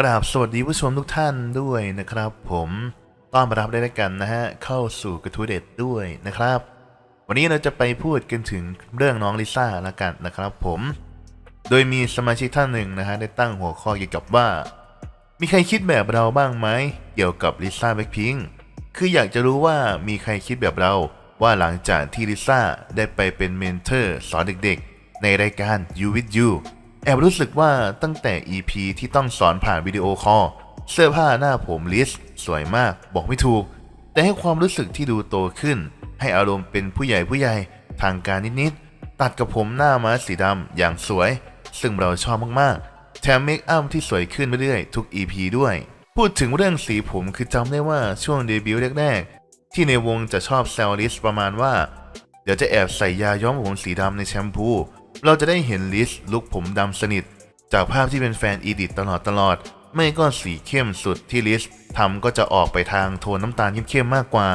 กราบสวัสดีผู้ชมทุกท่านด้วยนะครับ ผมต้อนรับได้แล้วกันนะฮะเข้าสู่กระทู้เด็ดด้วยนะครับ วันนี้เราจะไปพูดกันถึงเรื่องน้องลิซ่าละกันนะครับผม โดยมีสมาชิกท่านหนึ่งนะฮะได้ตั้งหัวข้อเกี่ยวกับว่า มีใครคิดแบบเราบ้างไหมเกี่ยวกับลิซ่าแบ็คพิงคืออยากจะรู้ว่ามีใครคิดแบบเราว่าหลังจากที่ลิซ่าได้ไปเป็นเมนเทอร์สอนเด็กๆ ในรายการ You with You แอบรู้สึกว่าตั้งแต่ EP ที่ต้องสอนผ่านวิดีโอคอลเสื้อผ้าหน้าผมลิสสวยมากบอกไม่ถูก แต่ให้ความรู้สึกที่ดูโตขึ้น ให้อารมณ์เป็นผู้ใหญ่ผู้ใหญ่ทางการนิดๆ ตัดกับผมหน้าม้าสีดำอย่างสวย ซึ่งเราชอบมากๆ แถมเมคอัพที่สวยขึ้นเรื่อยๆ ทุก EP ด้วย พูดถึงเรื่องสีผมคือจำได้ว่าช่วงเดบิวต์แรกๆ ที่ในวงจะชอบแซวลิสประมาณว่า เดี๋ยวจะแอบใส่ยาย้อมผมสีดำในแชมพู เราจะได้เห็นลิสลุกผมดำสนิท จากภาพที่เป็นแฟนอีดิตตลอดตลอด ไม่ก็สีเข้มสุดที่ลิสทำก็จะออกไปทางโทนน้ำตาลเข้มๆมากกว่า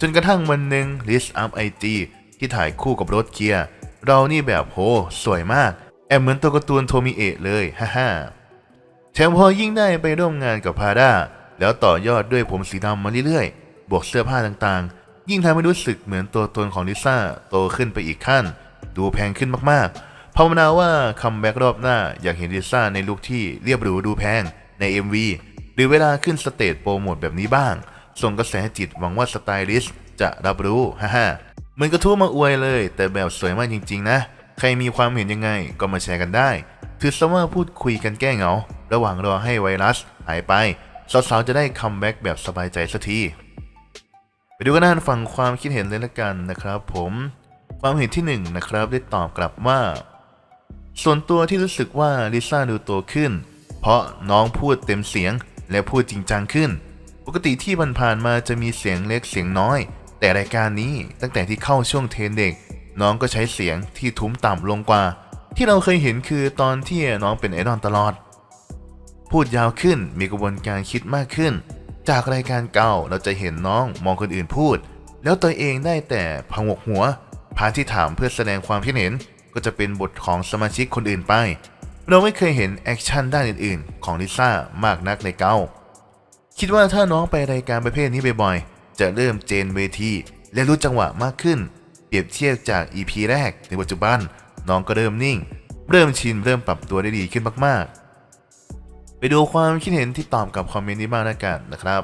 จนกระทั่งวันหนึ่งลิสอัพไอจีที่ถ่ายคู่กับรถเกียร์เรานี่แบบโห สวยมาก แอบเหมือนตัวการ์ตูนโทมิเอะเลยฮ่าฮ่าแถมพอยิ่งได้ไปร่วมงานกับพาด้าแล้วต่อยอดด้วยผมสีดำมาเรื่อยๆ บวกเสื้อผ้าต่างๆ ยิ่งทำให้รู้สึกเหมือนตัวตนของลิซ่าโตขึ้นไปอีกขั้น ดูแพงขึ้นมากๆภาวนาว่าคัมแบ็กรอบหน้าอยากเห็นลิซ่าในลุคที่เรียบหรูดูแพงใน MV หรือเวลาขึ้นสเตจโปรโมทแบบนี้บ้าง ส่งกระแสจิตหวังว่าสไตลิสต์จะรับรู้ฮ่าฮ่าเหมือนกระทู้มาอวยเลย แต่แบบสวยมากจริง ๆ นะ ใครมีความเห็นยังไงก็มาแชร์กันได้ ถือซะว่าพูดคุยกันแก้เหงา ระหว่างรอให้ไวรัสหายไปสาวๆจะได้คัมแบ็กแบบสบายใจสักทีไปดูกันด้านฝั่งความคิดเห็นเลยละกันนะครับผม ความเห็นที่หนึ่งนะครับได้ตอบกลับว่า ส่วนตัวที่รู้สึกว่าลิซ่าดูโตขึ้น เพราะน้องพูดเต็มเสียงและพูดจริงจังขึ้น ปกติที่ผ่านๆมาจะมีเสียงเล็กเสียงน้อย แต่รายการนี้ตั้งแต่ที่เข้าช่วงเทนเด็ก น้องก็ใช้เสียงที่ทุ้มต่ำลงกว่า ที่เราเคยเห็นคือตอนที่น้องเป็นไอดอลตลอด พูดยาวขึ้นมีกระบวนการคิดมากขึ้น จากรายการเก่าเราจะเห็นน้องมองคนอื่นพูด แล้วตัวเองได้แต่พังกหัว พาร์ทที่ถามเพื่อแสดงความคิดเห็นก็จะเป็นบทของสมาชิกคนอื่นไป เราไม่เคยเห็นแอคชั่นด้านอื่นๆ ของลิซ่ามากนักในเก่าคิดว่าถ้าน้องไปรายการประเภทนี้บ่อยๆ จะเริ่มเจนเวทีและรู้จังหวะมากขึ้น เปรียบเทียบจาก EP แรกในปัจจุบัน น้องก็เริ่มนิ่ง เริ่มชินเริ่มปรับตัวได้ดีขึ้นมากๆ ไปดูความคิดเห็นที่ตอบกับคอมเมนต์นี้บ้างนะกันนะครับ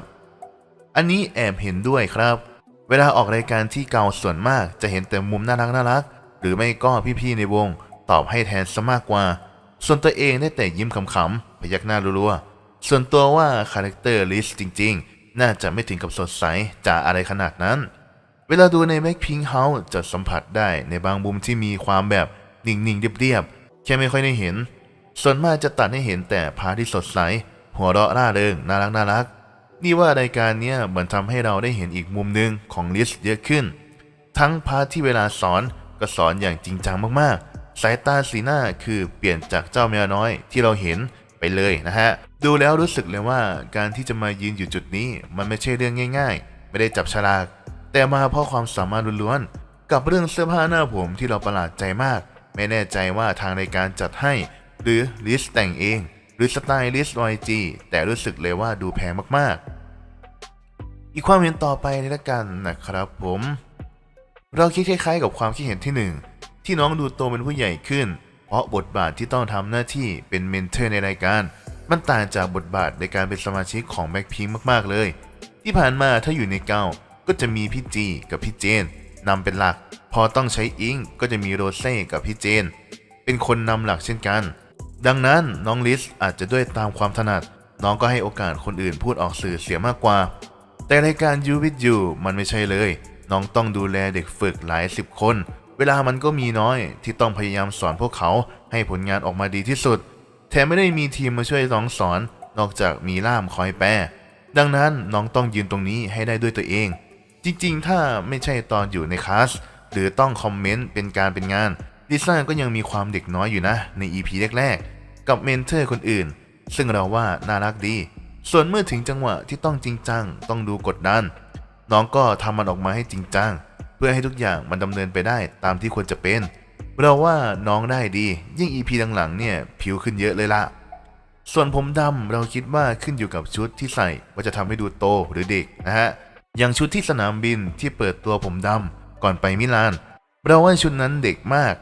อันนี้แอบเห็นด้วยครับ เวลาออกรายการที่เก่าส่วนมากจะเห็นแต่มุมน่ารักน่ารัก หรือไม่ก็พี่ๆในวงตอบให้แทนซะมากกว่า ส่วนตัวเองได้แต่ยิ้มขำๆพยักหน้ารัวๆส่วนตัวว่าคาแรคเตอร์ลิสจริง ๆ น่าจะไม่ถึงกับสดใสจ๋าอะไรขนาดนั้น เวลาดูใน Blackpink House จะสัมผัสได้ในบางมุมที่มีความแบบนิ่งๆเรียบๆแค่ไม่ค่อยได้เห็น ส่วนมากจะตัดให้เห็นแต่พาทที่สดใสหัวเราะร่าเริงน่ารักน่ารัก นี่ว่ารายการนี้เหมือนทำให้เราได้เห็นอีกมุมหนึ่งของลิสเยอะขึ้น ทั้งพาร์ทที่เวลาสอนก็สอนอย่างจริงจังมากๆ สายตาสีหน้าคือเปลี่ยนจากเจ้าแมวน้อยที่เราเห็นไปเลยนะฮะ ดูแล้วรู้สึกเลยว่าการที่จะมายืนอยู่จุดนี้ มันไม่ใช่เรื่องง่าย ๆ ไม่ได้จับฉลาก แต่มาเพราะความสามารถล้วนๆ กับเรื่องเสื้อผ้าหน้าผมที่เราประหลาดใจมาก ไม่แน่ใจว่าทางรายการจัดให้ หรือลิสแต่งเอง หรือสไตล์ลิส YG แต่รู้สึกเลยว่าดูแพงมากๆ อีกความเห็นต่อไปเลยละกันนะครับผม เราคิดคล้ายๆ กับความคิดเห็นที่หนึ่งที่น้องดูโตเป็นผู้ใหญ่ขึ้น เพราะบทบาทที่ต้องทำหน้าที่เป็นเมนเทอร์ในรายการ มันต่างจากบทบาทในการเป็นสมาชิกของแบ็คพิงมากๆเลย ที่ผ่านมาถ้าอยู่ในเก้าก็จะมีพี่จีกับพี่เจนนำเป็นหลัก พอต้องใช้อิงก็จะมีโรเซ่กับพี่เจน เป็นคนนำหลักเช่นกัน ดังนั้นน้องลิสอาจจะด้วยตามความถนัด น้องก็ให้โอกาสคนอื่นพูดออกสื่อเสียมากกว่า แต่รายการ You with You มันไม่ใช่เลย น้องต้องดูแลเด็กฝึกหลายสิบคน เวลามันก็มีน้อยที่ต้องพยายามสอนพวกเขาให้ผลงานออกมาดีที่สุด แถมไม่ได้มีทีมมาช่วยน้องสอน นอกจากมีล่ามคอยแปลดังนั้นน้องต้องยืนตรงนี้ให้ได้ด้วยตัวเอง จริงๆ ถ้าไม่ใช่ตอนอยู่ในคลาสหรือต้องคอมเมนต์เป็นการเป็นงาน ลิซ่าก็ยังมีความเด็กน้อยอยู่นะ ใน EP แรกๆ กับเมนเทอร์คนอื่น ซึ่งเราว่าน่ารักดี ส่วนเมื่อถึงจังหวะที่ต้องจริงจัง ต้องดูกดดัน น้องก็ทำมันออกมาให้จริงจัง เพื่อให้ทุกอย่างมันดำเนินไปได้ตามที่ควรจะเป็น เราว่าน้องได้ดี ยิ่ง EP หลังๆเนี่ยผิวขึ้นเยอะเลยละส่วนผมดำเราคิดว่าขึ้นอยู่กับชุดที่ใส่ว่าจะทำให้ดูโตหรือเด็กนะฮะอย่างชุดที่สนามบินที่เปิดตัวผมดำก่อนไปมิลาน เราว่าชุดนั้นเด็กมาก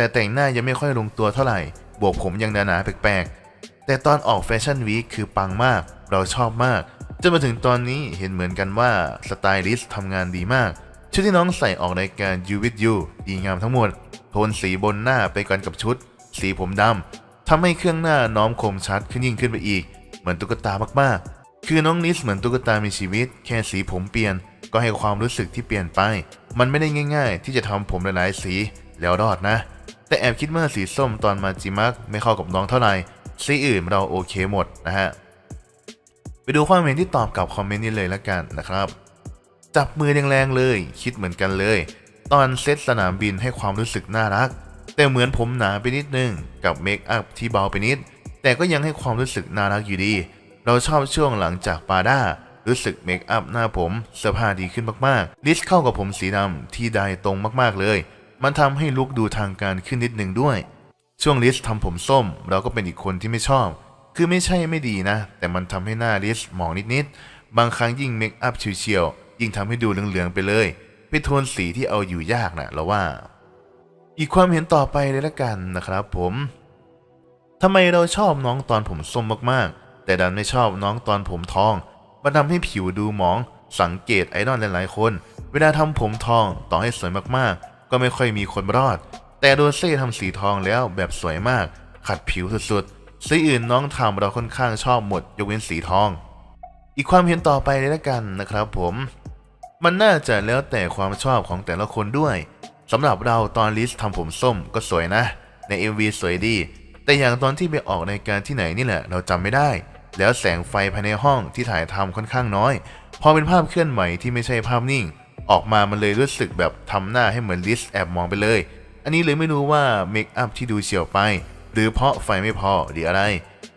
แต่แต่งหน้ายังไม่ค่อยลงตัวเท่าไหร่ บวกผมยังหนาๆแปลกๆ แต่ตอนออกแฟชั่นวีคคือปังมาก เราชอบมาก จนมาถึงตอนนี้เห็นเหมือนกันว่าสไตลิสต์ทำงานดีมาก ชุดที่น้องใส่ออกรายการ You with You ดีงามทั้งหมด โทนสีบนหน้าไปกันกับชุด สีผมดำทำให้เครื่องหน้าน้อมคมชัดขึ้นยิ่งขึ้นไปอีก เหมือนตุ๊กตามากๆ คือน้องลิสเหมือนตุ๊กตามีชีวิต แค่สีผมเปลี่ยนก็ให้ความรู้สึกที่เปลี่ยนไป มันไม่ได้ง่าย ๆ ที่จะทำผมหลายๆสีแล้วรอดนะ แต่แอบคิดว่าสีส้มตอนมาจิมักไม่เข้ากับน้องเท่าไหร่สีอื่นเราโอเคหมดนะฮะ ไปดูความเห็นที่ตอบกับคอมเมนต์นี้เลยละกันนะครับ จับมือแรงๆเลย คิดเหมือนกันเลย ตอนเซตสนามบินให้ความรู้สึกน่ารัก แต่เหมือนผมหนาไปนิดนึง กับเมคอัพที่เบาไปนิด แต่ก็ยังให้ความรู้สึกน่ารักอยู่ดี เราชอบช่วงหลังจากปาด้ารู้สึกเมคอัพหน้าผมเสื้อผ้าดีขึ้นมากๆ ลิสเข้ากับผมสีดำที่ได้ตรงมากๆเลย มันทำให้ลุคดูทางการขึ้นนิดหนึ่งด้วย ช่วงลิสทำผมส้ม เราก็เป็นอีกคนที่ไม่ชอบ คือไม่ใช่ไม่ดีนะ แต่มันทำให้หน้าลิสหมองนิดๆ บางครั้งยิ่งเมคอัพเฉียวๆ ยิ่งทำให้ดูเหลืองๆไปเลยเป็นโทนสีที่เอาอยู่ยากนะเราว่า อีกความเห็นต่อไปเลยละกันนะครับผมทำไมเราชอบน้องตอนผมส้มมากๆ แต่ดันไม่ชอบน้องตอนผมทอง มันทำให้ผิวดูหมอง สังเกตไอดอลหลายๆคน เวลาทำผมทองต่อให้สวยมากๆ ก็ไม่ค่อยมีคนรอด แต่โดเซ่ทำสีทองแล้วแบบสวยมาก ขัดผิวสุดๆสีอื่นน้องทำเราค่อนข้างชอบหมดยกเว้นสีทอง อีกความเห็นต่อไปเลยละกันนะครับผม มันน่าจะแล้วแต่ความชอบของแต่ละคนด้วยสำหรับเราตอนลิสทำผมส้มก็สวยนะ ใน MV สวยดี แต่อย่างตอนที่ไปออกในการที่ไหนนี่แหละ เราจำไม่ได้ แล้วแสงไฟภายในห้องที่ถ่ายทำค่อนข้างน้อย พอเป็นภาพเคลื่อนไหวที่ไม่ใช่ภาพนิ่ง ออกมามันเลยรู้สึกแบบทำหน้าให้เหมือนลิสแอบมองไปเลย อันนี้เลยไม่รู้ว่าเมคอัพที่ดูเฉียวไป หรือเพราะไฟไม่พอหรืออะไร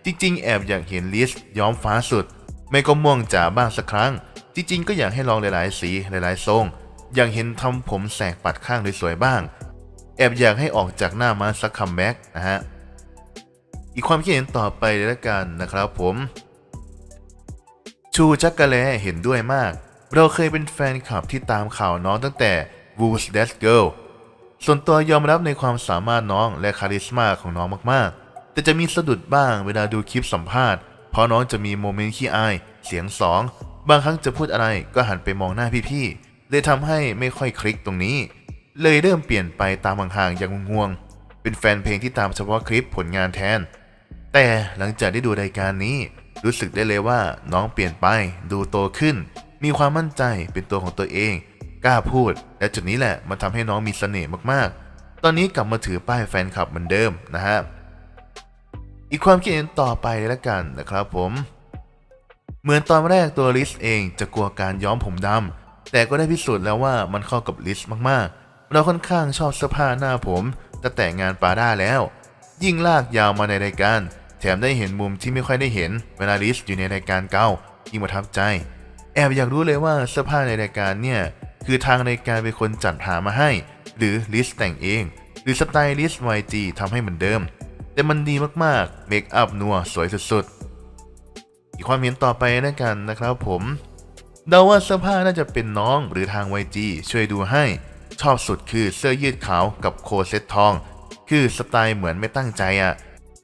จริง ๆ แอบอยากเห็นลิสย้อมฟ้าสุด ไม่ก็ม่วงจ๋าบ้างสักครั้ง จริง ๆ ก็อยากให้ลองหลายๆ สีหลายๆทรงอยากเห็นทำผมแสกปัดข้างสวยๆบ้าง แอบอยากให้ออกจากหน้ามาสักคัมแบ็กนะฮะอีกความคิดเห็นต่อไปเลยละกันนะครับผม ชูจักกะแลเห็นด้วยมาก เราเคยเป็นแฟนคลับที่ตามข่าวน้องตั้งแต่ Woo's That Girl ส่วนตัวยอมรับในความสามารถน้องและคาริสมาของน้องมากๆ แต่จะมีสะดุดบ้างเวลาดูคลิปสัมภาษณ์ เพราะน้องจะมีโมเมนต์ขี้อาย เสียงสอง บางครั้งจะพูดอะไรก็หันไปมองหน้าพี่ๆ เลยทำให้ไม่ค่อยคลิกตรงนี้ เลยเริ่มเปลี่ยนไปตามห่างๆอย่างงวงๆ เป็นแฟนเพลงที่ตามเฉพาะคลิปผลงานแทน แต่หลังจากได้ดูรายการนี้ รู้สึกได้เลยว่าน้องเปลี่ยนไปดูโตขึ้น มีความมั่นใจเป็นตัวของตัวเอง กล้าพูด และจุดนี้แหละมันทำให้น้องมีเสน่ห์มากๆ ตอนนี้กลับมาถือป้ายแฟนคลับเหมือนเดิมนะฮะอีกความคิดเห็นต่อไปเลยละกันนะครับผม เหมือนตอนแรกตัวลิสเองจะกลัวการย้อมผมดำแต่ก็ได้พิสูจน์แล้วว่ามันเข้ากับลิสมากๆ เราค่อนข้างชอบเสื้อผ้าหน้าผมตั้งแต่งานปาด้าแล้ว ยิ่งลากยาวมาในรายการ แถมได้เห็นมุมที่ไม่ค่อยได้เห็นเวลาลิสอยู่ในรายการเก่ายิ่งประทับใจ แอบอยากรู้เลยว่าเสื้อผ้าในรายการเนี่ย คือทางรายการเป็นคนจัดหามาให้ หรือลิสต์แต่งเอง หรือสไตลิสต์ YG ทำให้เหมือนเดิม แต่มันดีมากๆ เมคอัพนัวสวยสุดๆ อีกความเห็นต่อไปนะกันนะครับผม เดาว่าเสื้อผ้าน่าจะเป็นน้องหรือทาง YG ช่วยดูให้ ชอบสุดคือเสื้อยืดขาวกับโคเซ็ตทอง คือสไตล์เหมือนไม่ตั้งใจอะ่ะ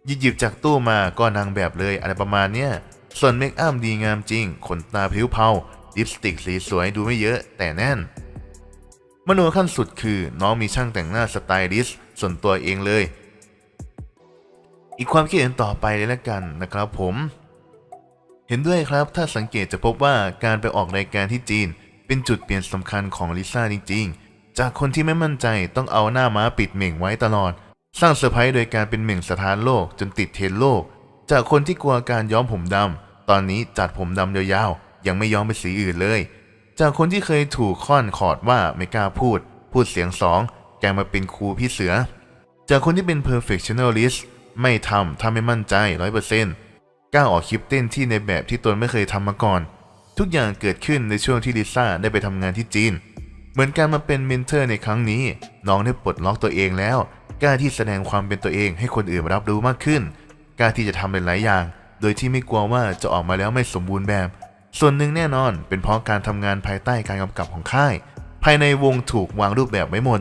หยิบหยิบจากตู้มาก็นางแบบเลยอะไรประมาณเนี้ย ส่วนเมคอัพดีงามจริง ขนตาผิวเผาลิปสติกสีสวยดูไม่เยอะแต่แน่น มโนขั้นสุดคือน้องมีช่างแต่งหน้าสไตลิสต์ส่วนตัวเองเลย อีกความคิดเห็นต่อไปเลยละกันนะครับผม เห็นด้วยครับถ้าสังเกตจะพบว่าการไปออกรายการที่จีน เป็นจุดเปลี่ยนสำคัญของลิซ่าจริงๆ จากคนที่ไม่มั่นใจต้องเอาหน้าม้าปิดเหม่งไว้ตลอด สร้างเซอร์ไพรส์โดยการเป็นเหม่งสถานโลกจนติดเทรนโลก จากคนที่กลัวการย้อมผมดำ ตอนนี้จัดผมดำยาวๆ ยังไม่ยอมเป็นสีอื่นเลย จากคนที่เคยถูกค่อนขอดว่าไม่กล้าพูด พูดเสียงสองแกลายมาเป็นครูพี่เสือ จากคนที่เป็น perfectionist ไม่ทำถ้าไม่มั่นใจร้อยเปอร์เซ็นต์กล้าออกคลิปเต้นที่ในแบบที่ตนไม่เคยทำมาก่อน ทุกอย่างเกิดขึ้นในช่วงที่ลิซ่าได้ไปทำงานที่จีน เหมือนการมาเป็นเมนเทอร์ในครั้งนี้ น้องได้ปลดล็อกตัวเองแล้วกล้าที่แสดงความเป็นตัวเองให้คนอื่นรับรู้มากขึ้นกล้าที่จะทำหลายๆอย่าง โดยที่ไม่กลัวว่าจะออกมาแล้วไม่สมบูรณ์แบบ ส่วนหนึ่งแน่นอนเป็นเพราะการทำงานภายใต้การกำกับของค่าย ภายในวงถูกวางรูปแบบไว้หมด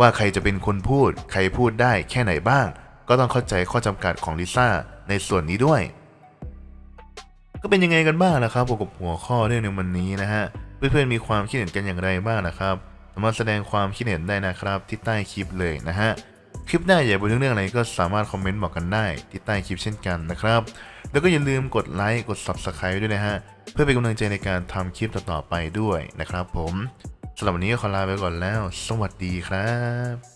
ว่าใครจะเป็นคนพูด ใครพูดได้แค่ไหนบ้าง ก็ต้องเข้าใจข้อจำกัดของลิซ่าในส่วนนี้ด้วย ก็เป็นยังไงกันบ้างนะครับเกี่ยวกับหัวข้อเรื่องในวันนี้นะฮะเพื่อนๆมีความคิดเห็นกันอย่างไรบ้างนะครับสามารถแสดงความคิดเห็นได้นะครับที่ใต้คลิปเลยนะฮะ คลิปหน้าอย่าพูดถึงเรื่องอะไรก็สามารถคอมเมนต์บอกกันได้ที่ใต้คลิปเช่นกันนะครับ แล้วก็อย่าลืมกดไลค์กด Subscribe ด้วยนะฮะ เพื่อเป็นกำลังใจในการทำคลิปต่อๆไปด้วยนะครับผมสำหรับวันนี้ขอลาไปก่อนแล้ว สวัสดีครับ